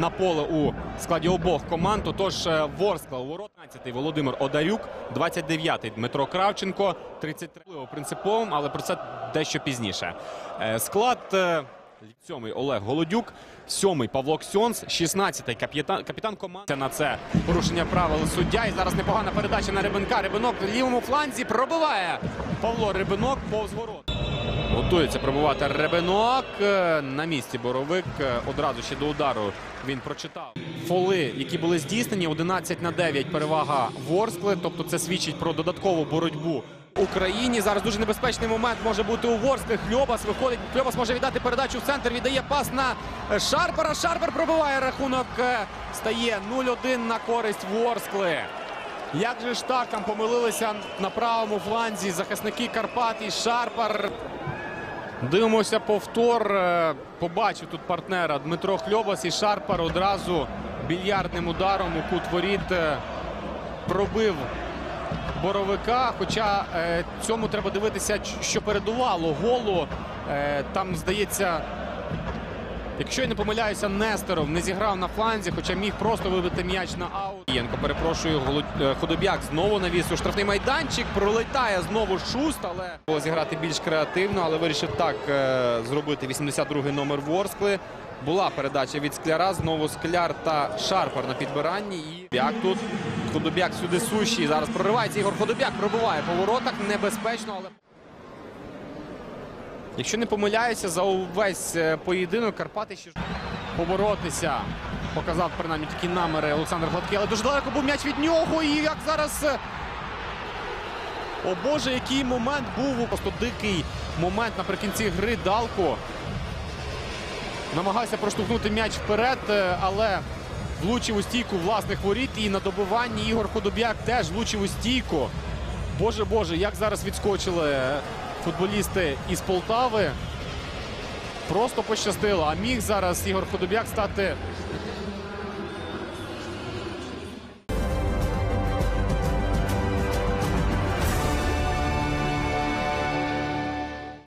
на поле у складі обох команд. Отож, е, Ворскла у ворот 15-й Володимир Одарюк, 29-й Дмитро Кравченко, 33 принциповим, але про це дещо пізніше. Е, Склад е, сьомий Олег Голодюк, сьомий Павло Ксьонс, 16-й капітан, капітан команди. На це порушення правил суддя. І зараз непогана передача на Рибенка. Рибинок в лівому фланзі пробиває Павло Рибинок повз ворот. Готується пробувати Ребенок. Е, На місці Боровик. Е, Одразу ще до удару він прочитав. Фоли, які були здійснені, 11 на 9 перевага Ворскли. Тобто це свідчить про додаткову боротьбу Україні. Зараз дуже небезпечний момент може бути у Ворскли. Хльобас виходить. Хльобас може віддати передачу в центр. Віддає пас на е, Шарпера. Шарпер пробиває рахунок. Стає 0-1 на користь Ворскли. Як же ж так там помилилися на правому фланзі захисники Карпат і Шарпар. Дивимося повтор. Е, Побачив тут партнера Дмитро Хльобас і Шарпар одразу більярдним ударом у кут воріт е, пробив боровика. Хоча е, цьому треба дивитися, що передувало голу. Там, здається, Якщо я не помиляюся, Нестеров не зіграв на фланзі, хоча міг просто вибити м'яч на аут. Єнко, перепрошую, е, Худобяк знову навіс у штрафний майданчик. Пролетає знову шуст, але було зіграти більш креативно, але вирішив так е, зробити 82-й номер Ворскли. Була передача від скляра. Знову скляр та шарпар на підбиранні. І Худобяк тут. Худобяк сюди сущий. Зараз проривається Ігор Худобяк. Пробиває по воротах. Небезпечно, але. Якщо не помиляюся, за увесь е, поєдинок Карпати ще поборотися. Показав принаймні такі наміри Олександр Гладкий, але дуже далеко був м'яч від нього. І як зараз. е, О Боже, який момент був. Просто дикий момент наприкінці гри Далко. Намагався проштовхнути м'яч вперед, е, але влучив у стійку власних воріт. І на добиванні Ігор Ходоб'як теж влучив у стійку. Боже Боже, як зараз відскочили футболісти із Полтави. Просто пощастило. А міг зараз Ігор Ходоб'як стати